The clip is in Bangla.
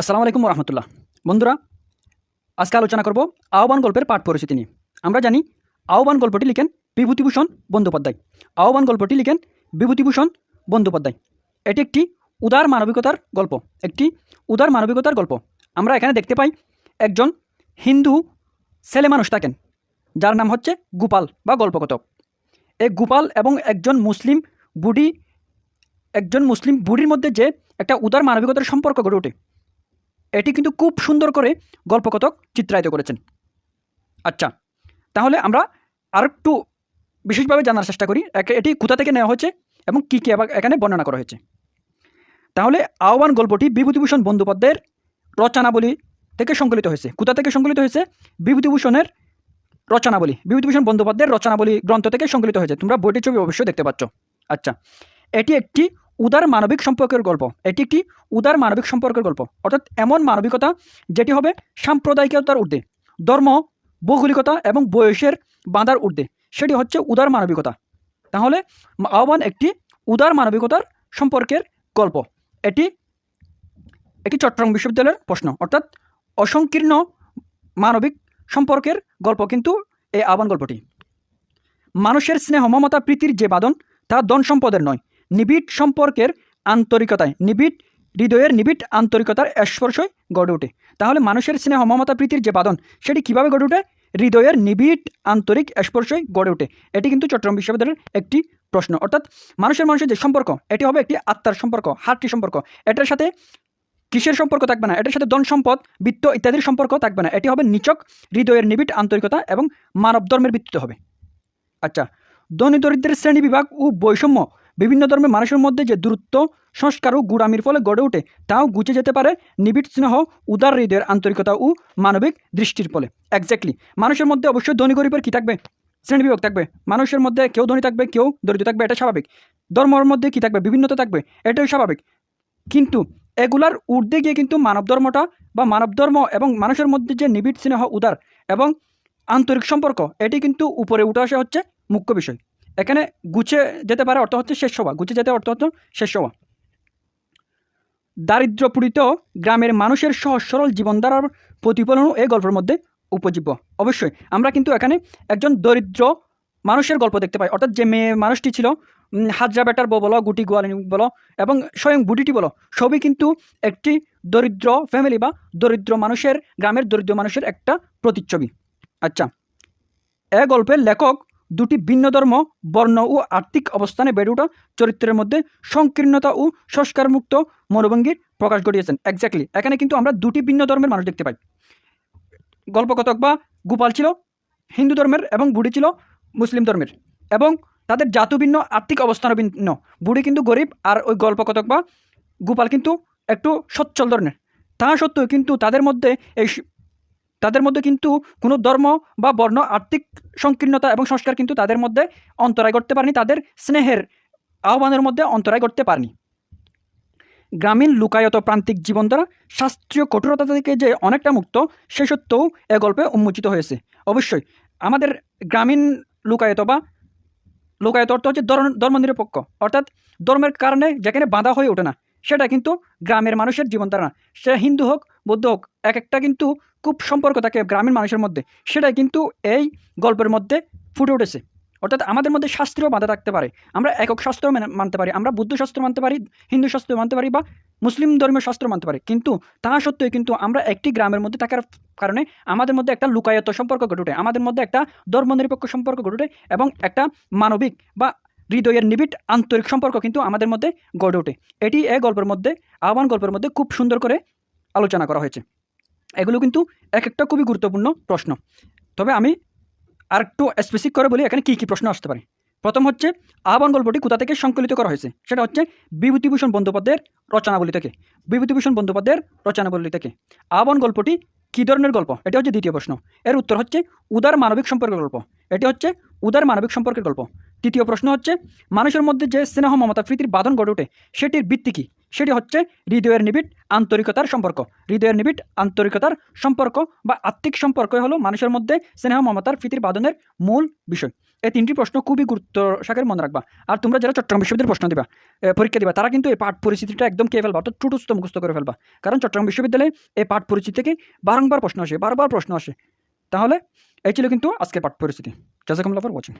আসসালামু আলাইকুম রহমতুল্লাহ বন্ধুরা, আজকে আলোচনা করব আহ্বান গল্পের পাঠ পরিচিতি নিয়ে। আমরা জানি আহ্বান গল্পটি লিখেন বিভূতিভূষণ বন্দ্যোপাধ্যায়। আহ্বান গল্পটি লিখেন বিভূতিভূষণ বন্দ্যোপাধ্যায়। এটি একটি উদার মানবিকতার গল্প, একটি উদার মানবিকতার গল্প। আমরা এখানে দেখতে পাই একজন হিন্দু ছেলে মানুষ থাকেন, যার নাম হচ্ছে গোপাল বা গল্পকথক এই গোপাল এবং একজন মুসলিম বুড়ি, একজন মুসলিম বুড়ির মধ্যে যে একটা উদার মানবিকতার সম্পর্ক গড়ে ওঠে এটি কিন্তু খুব সুন্দর করে গল্পকথক চিত্রায়িত করেছেন। আচ্ছা তাহলে আমরা আরেকটু বিশেষভাবে জানার চেষ্টা করি এটি কোথা থেকে নেওয়া হয়েছে এবং কী কী এখানে বর্ণনা করা হয়েছে। তাহলে আহ্বান গল্পটি বিভূতিভূষণ বন্দ্যোপাধ্যায়ের রচনাবলী থেকে সংকলিত হয়েছে। কোথা থেকে সংকলিত হয়েছে? বিভূতিভূষণের রচনাবলী, বিভূতিভূষণ বন্দ্যোপাধ্যায়ের রচনাবলী গ্রন্থ থেকে সংকলিত হয়েছে। তোমরা বইটির ছবি অবশ্যই দেখতে পাচ্ছ। আচ্ছা এটি একটি উদার মানবিক সম্পর্কের গল্প। এটি একটি উদার মানবিক সম্পর্কের গল্প। অর্থাৎ এমন মানবিকতা যেটি হবে সাম্প্রদায়িকতার ঊর্ধ্বে। ধর্ম, ভৌগোলিকতা এবং বয়সের বাঁধার ঊর্ধ্বে। সেটি হচ্ছে উদার মানবিকতা। তাহলে আহ্বান একটি উদার মানবিকতার সম্পর্কের গল্প। এটি একটি চট্টগ্রাম বিশ্ববিদ্যালয়ের প্রশ্ন। অর্থাৎ অসংকীর্ণ মানবিক সম্পর্কের গল্প কিন্তু এই আহ্বান গল্পটি। মানুষের স্নেহ, মমতা, প্রীতির যে বাদন তা ধন সম্পদের নয়। নিবিড় সম্পর্কের আন্তরিকতায়, নিবিড় হৃদয়ের নিবিড় আন্তরিকতার স্পর্শই গড়ে ওঠে। তাহলে মানুষের স্নেহ, মমতা, প্রীতির যে বাদন সেটি কীভাবে গড়ে ওঠে? হৃদয়ের নিবিড় আন্তরিক স্পর্শই গড়ে ওঠে। এটি কিন্তু চট্টগ্রাম বিশ্ববিদ্যালয়ের একটি প্রশ্ন। অর্থাৎ মানুষের মানুষের যে সম্পর্ক, এটি হবে একটি আত্মার সম্পর্ক হার্টটি সম্পর্ক। এটার সাথে কিসের সম্পর্ক থাকবে না? এটার সাথে ধন সম্পদ বিত্ত ইত্যাদির সম্পর্ক থাকবে না। এটি হবে নিচক হৃদয়ের নিবিড় আন্তরিকতা এবং মানব ধর্মের ভিত্তিতে হবে। আচ্ছা ধনী দরিদ্রের শ্রেণি বিভাগ ও বৈষম্য বিভিন্ন ধর্মের মানুষের মধ্যে যে দূরত্ব, সংস্কার ও গুড়ামির ফলে গড়ে ওঠে, তাও গুছে যেতে পারে নিবিড় স্নেহ, উদার হৃদয়ের আন্তরিকতা ও মানবিক দৃষ্টির ফলে। একজ্যাক্টলি মানুষের মধ্যে অবশ্যই ধনী গরিবের কী থাকবে? শ্রেণি বিভাগ থাকবে। মানুষের মধ্যে কেউ ধনী থাকবে, কেউ দরিদ্র থাকবে, এটা স্বাভাবিক। ধর্মের মধ্যে কী থাকবে? বিভিন্নতা থাকবে এটাই স্বাভাবিক। কিন্তু এগুলার ঊর্ধ্বে গিয়ে কিন্তু মানব ধর্মটা বা মানব ধর্ম এবং মানুষের মধ্যে যে নিবিড় স্নেহ, উদার এবং আন্তরিক সম্পর্ক, এটি কিন্তু উপরে উঠে আসা হচ্ছে মুখ্য বিষয়। এখানে গুছে যেতে পারে অর্থ হচ্ছে শেষ সভা। গুছে যেতে অর্থ হচ্ছে শেষ সভা। দারিদ্র্যপীড়িত গ্রামের মানুষের সহজ সরল জীবনধারার প্রতিফলনও এই গল্পের মধ্যে উপজীব্য। অবশ্যই আমরা কিন্তু এখানে একজন দরিদ্র মানুষের গল্প দেখতে পাই। অর্থাৎ যে মেয়ে মানুষটি ছিল হাজরা বেটার বউ বলো, গুটি গোয়ালিনী বলো, এবং স্বয়ং বুটিটি বলো, সবই কিন্তু একটি দরিদ্র ফ্যামিলি বা দরিদ্র মানুষের, গ্রামের দরিদ্র মানুষের একটা প্রতিচ্ছবি। আচ্ছা এ গল্পের লেখক দুটি ভিন্ন ধর্ম বর্ণ ও আর্থিক অবস্থানে বেড়ে ওঠা চরিত্রের মধ্যে সংকীর্ণতা ও সংস্কারমুক্ত মনোভঙ্গির প্রকাশ ঘটিয়েছেন। এক্স্যাক্টলি এখানে কিন্তু আমরা দুটি ভিন্ন ধর্মের মানুষ দেখতে পাই। গল্পকথক বা গোপাল ছিল, হিন্দু ধর্মের এবং বুড়ি ছিল, মুসলিম ধর্মের। এবং তাদের জাতু ভিন্ন আর্থিক অবস্থান ভিন্ন। বুড়ি কিন্তু গরিব আর ওই গল্পকথক বা গোপাল কিন্তু একটু সচ্ছল ধরনের তা সত্ত্বেও কিন্তু তাদের মধ্যে এই তাদের মধ্যে কিন্তু কোনো ধর্ম বা বর্ণ আর্থিক সংকীর্ণতা এবং সংস্কার কিন্তু তাদের মধ্যে অন্তরায় করতে পারেনি, তাদের স্নেহের আহ্বানের মধ্যে অন্তরায় করতে পারেনি। গ্রামীণ লুকায়ত প্রান্তিক জীবন দ্বারা শাস্ত্রীয় কঠোরতা থেকে যে অনেকটা মুক্ত, সে সত্ত্বেও এ গল্পে উন্মোচিত হয়েছে। অবশ্যই, আমাদের গ্রামীণ লুকায়ত বা লোকায়ত অর্থ হচ্ছে ধর্ম, ধর্মনিরপেক্ষ, অর্থাৎ ধর্মের কারণে যেখানে বাঁধা হয়ে ওঠে না। সেটা কিন্তু গ্রামের মানুষের জীবনধারা সে হিন্দু হোক, বৌদ্ধ হোক এক একটা কিন্তু খুব সম্পর্ক থাকে গ্রামের মানুষের মধ্যে। সেটাই কিন্তু এই গল্পের মধ্যে ফুটে উঠেছে। অর্থাৎ আমাদের মধ্যে শাস্ত্রীয় বাধা থাকতে পারে। আমরা একক শাস্ত্র মেনে- মানতে পারি, আমরা বুদ্ধ শাস্ত্র মানতে পারি, হিন্দু শাস্ত্র মানতে পারি বা মুসলিম ধর্মীয় শাস্ত্র মানতে পারি। কিন্তু তা সত্ত্বেও কিন্তু আমরা একটি গ্রামের মধ্যে থাকার কারণে আমাদের মধ্যে একটা লুকায়ত সম্পর্ক ঘটে আমাদের মধ্যে একটা ধর্মনিরপেক্ষ সম্পর্ক ঘটে এবং একটা মানবিক বা হৃদয়ের নিবিড় আন্তরিক সম্পর্ক কিন্তু আমাদের মধ্যে গড়ে ওঠে। এটি এ গল্পের মধ্যে, আহ্বান গল্পের মধ্যে খুব সুন্দর করে আলোচনা করা হয়েছে। এগুলো কিন্তু এক একটা খুবই গুরুত্বপূর্ণ প্রশ্ন। তবে আমি আর একটু স্পেসিফিক করে বলি, এখানে কী কী প্রশ্ন আসতে পারে? প্রথম হচ্ছে, আহ্বান গল্পটি কোথা থেকে সংকলিত করা হয়েছে? সেটা হচ্ছে বিভূতিভূষণ বন্দ্যোপাধ্যায়ের রচনাবলী থেকে। বিভূতিভূষণ বন্দ্যোপাধ্যায়ের রচনাবলী থেকে। আহ্বান গল্পটি কী ধরনের গল্প? এটি হচ্ছে দ্বিতীয় প্রশ্ন। এর উত্তর হচ্ছে, উদার মানবিক সম্পর্কের গল্প। এটি হচ্ছে উদার মানবিক সম্পর্কের গল্প। তৃতীয় প্রশ্ন হচ্ছে, মানুষের মধ্যে যে স্নেহ মমতা প্রীতির বাঁধন গড়ে ওঠে, সেটির ভিত্তি কী? সেটি হচ্ছে হৃদয়ের নিবিড় আন্তরিকতার সম্পর্ক। হৃদয়ের নিবিড় আন্তরিকতার সম্পর্ক বা আত্মিক সম্পর্ক হলো মানুষের মধ্যে স্নেহ মমতার প্রীতির বাঁধনের মূল বিষয়। এই তিনটি প্রশ্ন খুবই গুরুত্ব সাগরে মনে রাখবা। আর তোমরা যারা চট্টগ্রাম বিশ্ববিদ্যালয়ের প্রশ্ন দিবা পরীক্ষা দিবা, তারা কিন্তু এই পাঠ পরিস্থিতিটা একদম কে ফেলবা? অর্থাৎ টুটুস্ত মুখস্থ করে ফেলবা। কারণ চট্টগ্রাম বিশ্ববিদ্যালয়ে এই পাঠ পরিস্থিতি থেকে বারংবার প্রশ্ন আসে, বারবার প্রশ্ন আসে। তাহলে, এই ছিল কিন্তু আজকের পাঠ পরিস্থিতি। ওয়াচিং